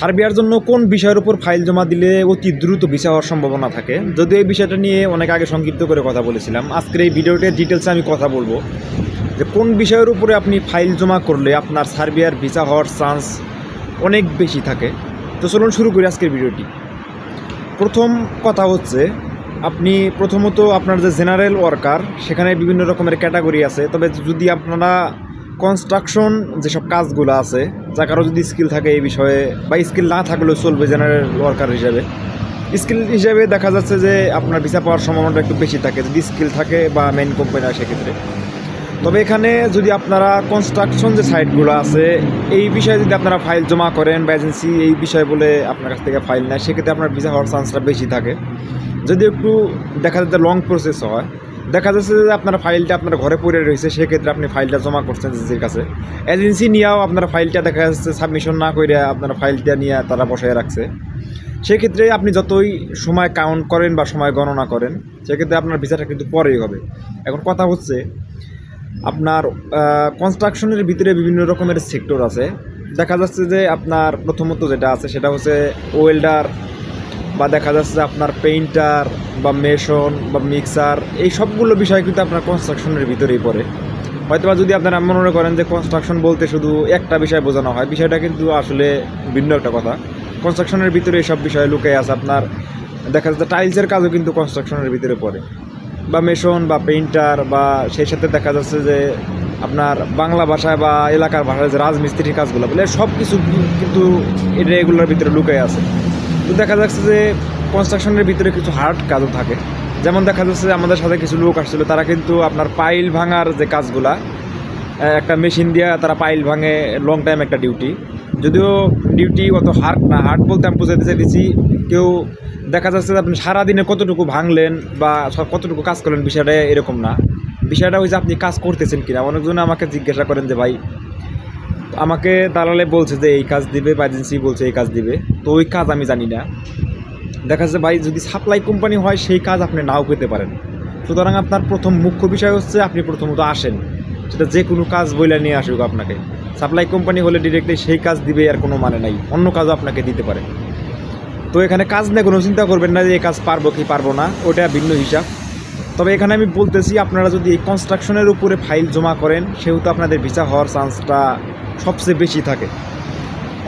সার্বিয়ার জন্য কোন বিষয়ের উপর ফাইল জমা দিলে অতি দ্রুত ভিসা হওয়ার সম্ভাবনা থাকে? যদিও এই বিষয়টা নিয়ে অনেক আগে সংক্ষিপ্ত করে কথা বলেছিলাম। আজকের এই ভিডিওতে ডিটেলসে আমি কথা বলব। যে কোন বিষয়ের উপরে আপনি ফাইল জমা করলে আপনার সার্বিয়ার ভিসা হওয়ার চান্স অনেক বেশি থাকে। তো চলুন শুরু করি আজকের ভিডিওটি। প্রথম কথা হচ্ছে, আপনি প্রথমত আপনার যে জেনারেল ওয়ার্কার সেখানে বিভিন্ন রকমের ক্যাটাগরি আছে। তবে যদি আপনারা কনস্ট্রাকশন যেসব কাজগুলো আছে যা কারও যদি স্কিল থাকে এই বিষয়ে, বা স্কিল না থাকলেও চলবে জেনারেল ওয়ার্কার হিসাবে। স্কিল হিসাবে দেখা যাচ্ছে যে আপনার ভিসা পাওয়ার সম্ভাবনাটা একটু বেশি থাকে, যদি স্কিল থাকে বা মেইন কোম্পানি হয় সেক্ষেত্রে। তবে এখানে যদি আপনারা কনস্ট্রাকশন যে সাইটগুলো আছে, এই বিষয়ে যদি আপনারা ফাইল জমা করেন বা এজেন্সি এই বিষয় বলে আপনার কাছ থেকে ফাইল নেয়, সেক্ষেত্রে আপনার ভিসা হওয়ার চান্সটা বেশি থাকে। যদি একটু দেখা যাচ্ছে লং প্রসেস হয় দেখা যাচ্ছে যে আপনার ফাইলটা আপনার ঘরে পড়ে রয়েছে, সেক্ষেত্রে আপনি ফাইলটা জমা করছেন এজেন্সির কাছে। এজেন্সি নিয়েও আপনার ফাইলটা দেখা যাচ্ছে সাবমিশন না করে আপনার ফাইলটা নিয়ে তারা বসায় রাখছে। সেক্ষেত্রে আপনি যতই সময় কাউন্ট করেন বা সময় গণনা করেন, সেক্ষেত্রে আপনার ভিসাটা কিন্তু পরেই হবে। এখন কথা হচ্ছে, আপনার কনস্ট্রাকশনের ভিতরে বিভিন্ন রকমের সেক্টর আছে। দেখা যাচ্ছে যে আপনার প্রথমত যেটা আছে, সেটা হচ্ছে ওয়েল্ডার বা দেখা যাচ্ছে আপনার পেইন্টার বা মেশন বা মিক্সার এই সবগুলো বিষয় কিন্তু আপনার কনস্ট্রাকশনের ভিতরেই পড়ে। হয়তোবা যদি আপনারা মনে করেন যে কনস্ট্রাকশন বলতে শুধু একটা বিষয় বোঝানো হয়, বিষয়টা কিন্তু আসলে ভিন্ন একটা কথা। কনস্ট্রাকশনের ভিতরে এইসব বিষয় লুকে আছে আপনার, দেখা যাচ্ছে টাইলসের কাজও কিন্তু কনস্ট্রাকশনের ভিতরে পড়ে। বা মেশন বা পেইন্টার বা সেই সাথে দেখা যাচ্ছে যে আপনার বাংলা ভাষায় বা এলাকার ভাষায় যে রাজমিস্ত্রির কাজগুলো বলে সব কিছু কিন্তু এটা এগুলোর ভিতরে লুকাই আছে। তো দেখা যাচ্ছে যে কনস্ট্রাকশনের ভিতরে কিছু হার্ড কাজও থাকে। যেমন দেখা যাচ্ছে যে আমাদের সাথে কিছু লোক আসছিল, তারা কিন্তু আপনার পাইল ভাঙার যে কাজগুলা একটা মেশিন দিয়ে তারা পাইল ভাঙে লং টাইম একটা ডিউটি যদিও ডিউটি অত হার্ড না হার্ড বলতে আমি বুঝাতে চাইতেছি, কেউ দেখা যাচ্ছে যে আপনি সারাদিনে কতটুকু ভাঙলেন বা কতটুকু কাজ করলেন বিষয়টা এরকম না। বিষয়টা ওই যে আপনি কাজ করতেছেন কিনা? অনেকজন আমাকে জিজ্ঞাসা করেন যে, ভাই আমাকে দালালে বলছে যে এই কাজ দিবে, বা এজেন্সি বলছে এই কাজ দিবে। তো ওই কাজ আমি জানি না। দেখা যাচ্ছে ভাই, যদি সাপ্লাই কোম্পানি হয়, সেই কাজ আপনি নাও পেতে পারেন। সুতরাং আপনার প্রথম মুখ্য বিষয় হচ্ছে, আপনি প্রথমত আসেন। সেটা যে কোনো কাজ বইলে নিয়ে আসুক আপনাকে। সাপ্লাই কোম্পানি হলে ডিরেক্টলি সেই কাজ দিবে আর কোনো মানে নাই। অন্য কাজও আপনাকে দিতে পারে। তো এখানে কাজ নিয়ে কোনো চিন্তা করবেন না যে এই কাজ পারব কি পারব না, ওটা ভিন্ন হিসাব। তবে এখানে আমি বলতেছি, আপনারা যদি এই কনস্ট্রাকশনের উপরে ফাইল জমা করেন, সেহেতু আপনাদের ভিসা হওয়ার চান্সটা সবচেয়ে বেশি থাকে।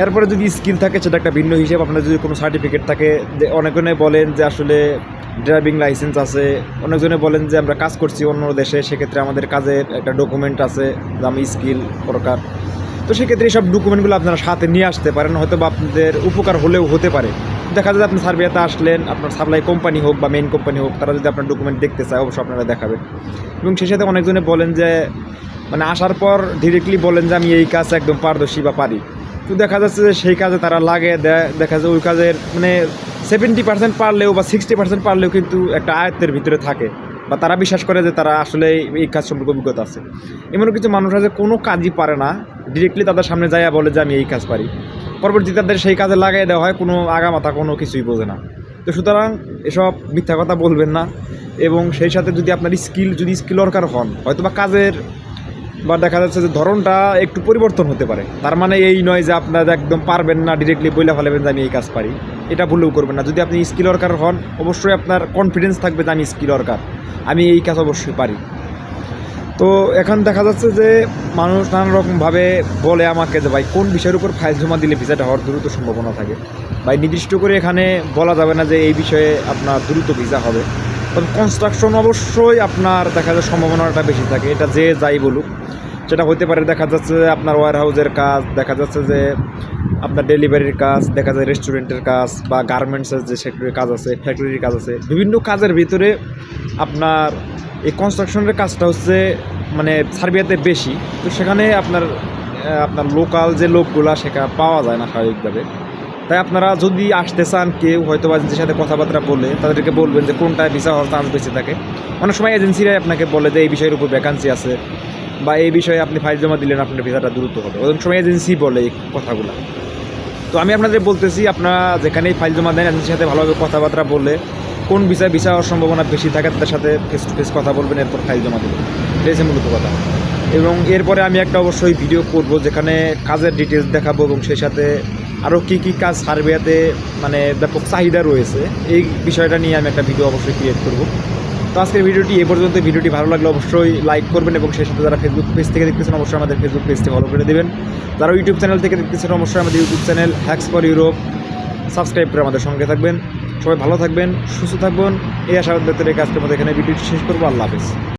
এরপরে যদি স্কিল থাকে, সেটা একটা ভিন্ন হিসেব। আপনার যদি কোনো সার্টিফিকেট থাকে অনেকজনে বলেন যে আসলে ড্রাইভিং লাইসেন্স আছে। অনেকজনে বলেন যে আমরা কাজ করছি অন্য দেশে, সেক্ষেত্রে আমাদের কাজের একটা ডকুমেন্ট আছে আমি স্কিল প্রকার তো সেক্ষেত্রে এইসব ডকুমেন্টগুলো আপনারা সাথে নিয়ে আসতে পারেন হয়তো বা আপনাদের উপকার হলেও হতে পারে। দেখা যায় আপনি সার্বিয়াতে আসলেন, আপনার সাপ্লাই কোম্পানি হোক বা মেইন কোম্পানি হোক, তারা যদি আপনার ডকুমেন্ট দেখতে চায়, অবশ্যই আপনারা দেখাবেন। এবং সেই সাথে অনেকজনে বলেন যে মানে আসার পর ডিরেক্টলি বলেন যে আমি এই কাজ একদম পারদর্শী বা পারি। তো দেখা যাচ্ছে যে সেই কাজে তারা লাগে দেখা যায় ওই কাজের মানে সেভেন্টি পার্সেন্ট পারলেও বা সিক্সটি পার্সেন্ট পারলেও কিন্তু একটা আয়ত্তের ভিতরে থাকে বা তারা বিশ্বাস করে যে তারা আসলে এই কাজ সম্পর্কে অভিজ্ঞতা আছে। এমন কিছু মানুষ আছে, কোনো কাজই পারে না ডিরেক্টলি তাদের সামনে যাইয়া বলে যে আমি এই কাজ পারি। পরবর্তী তাদের সেই কাজে লাগাই দেওয়া হয়, কোনো আগামাথা কোনো কিছুই বোঝে না। তো সুতরাং এসব মিথ্যা কথা বলবেন না এবং সেই সাথে যদি আপনার স্কিল যদি স্কিল ওয়ার্কার হন হয়তো বা কাজের বা দেখা যাচ্ছে যে ধরনটা একটু পরিবর্তন হতে পারে। তার মানে এই নয় যে আপনারা একদম পারবেন না ডিরেক্টলি বইলে ফেলাবেন যে আমি এই কাজ পারি। এটা ভুলেও করবেন না। যদি আপনি স্কিল ওয়ার্কার হন, অবশ্যই আপনার কনফিডেন্স থাকবে যে আমি স্কিল ওয়ার্কার আমি এই কাজ অবশ্যই পারি। তো এখন দেখা যাচ্ছে যে মানুষ নানা রকমভাবে বলে আমাকে যে, ভাই, কোন বিষয়ের উপর ফাইল জমা দিলে ভিসাটা হওয়ার দ্রুত সম্ভাবনা থাকে? ভাই, নির্দিষ্ট করে এখানে বলা যাবে না যে এই বিষয়ে আপনার দ্রুত ভিসা হবে। তবে কনস্ট্রাকশন অবশ্যই আপনার দেখা যায় সম্ভাবনাটা বেশি থাকে। এটা যে যাই বলুক সেটা হতে পারে দেখা যাচ্ছে যে আপনার ওয়ার হাউসের কাজ, দেখা যাচ্ছে যে আপনার ডেলিভারির কাজ, দেখা যায় রেস্টুরেন্টের কাজ বা গার্মেন্টসের যে সেক্টরের কাজ আছে ফ্যাক্টরির কাজ আছে, বিভিন্ন কাজের ভিতরে আপনার এই কনস্ট্রাকশনের কাজটা হচ্ছে মানে সার্বিয়াতে বেশি। তো সেখানে আপনার আপনার লোকাল যে লোকগুলা সেখানে পাওয়া যায় না স্বাভাবিকভাবে। তাই আপনারা যদি আসতে চান কেউ হয়তো বা এজেন্সির সাথে কথাবার্তা বলে তাদেরকে বলবেন যে কোনটায় ভিসা হওয়ার চান্স বেশি থাকে। অনেক সময় এজেন্সিরাই আপনাকে বলে যে এই বিষয়ের উপর ভ্যাকান্সি আছে বা এই বিষয়ে আপনি ফাইল জমা দিলেন, আপনার ভিসাটা দ্রুত হবে। অনেক সময় এজেন্সি বলে এই কথাগুলো। তো আমি আপনাদের বলতেছি, আপনারা যেখানেই ফাইল জমা দেন, এজেন্সির সাথে ভালোভাবে কথাবার্তা বলে কোন বিষয়ে ভিসা হওয়ার সম্ভাবনা বেশি থাকে, তাদের সাথে ফেস টু ফেস কথা বলবেন, এরপর ফাইল জমা দেবেন। এটাই হচ্ছে মূলত কথা। এবং এরপরে আমি একটা অবশ্যই ভিডিও করব, যেখানে কাজের ডিটেলস দেখাবো এবং সেই সাথে আরও কী কী কাজ সার্বিয়াতে মানে ব্যাপক চাহিদা রয়েছে, এই বিষয়টা নিয়ে আমি একটা ভিডিও অবশ্যই ক্রিয়েট করব। তো আজকের ভিডিওটি এ পর্যন্ত। ভিডিওটি ভালো লাগলে অবশ্যই লাইক করবেন এবং সেই সাথে যারা ফেসবুক পেজ থেকে দেখতেছেন, অবশ্যই আমাদের ফেসবুক পেজটি ফলো করে দেবেন। যারা ইউটিউব চ্যানেল থেকে দেখতেছেন, অবশ্যই আমাদের YouTube channel hacks for Europe subscribe করে আমাদের সঙ্গে থাকবেন। সবাই ভালো থাকবেন, সুস্থ থাকবেন। এই আশাবাদ ব্যক্ত রেখে আজকের মধ্যে এখানে ভিডিওটি শেষ করব। আল্লাহ হাফেজ।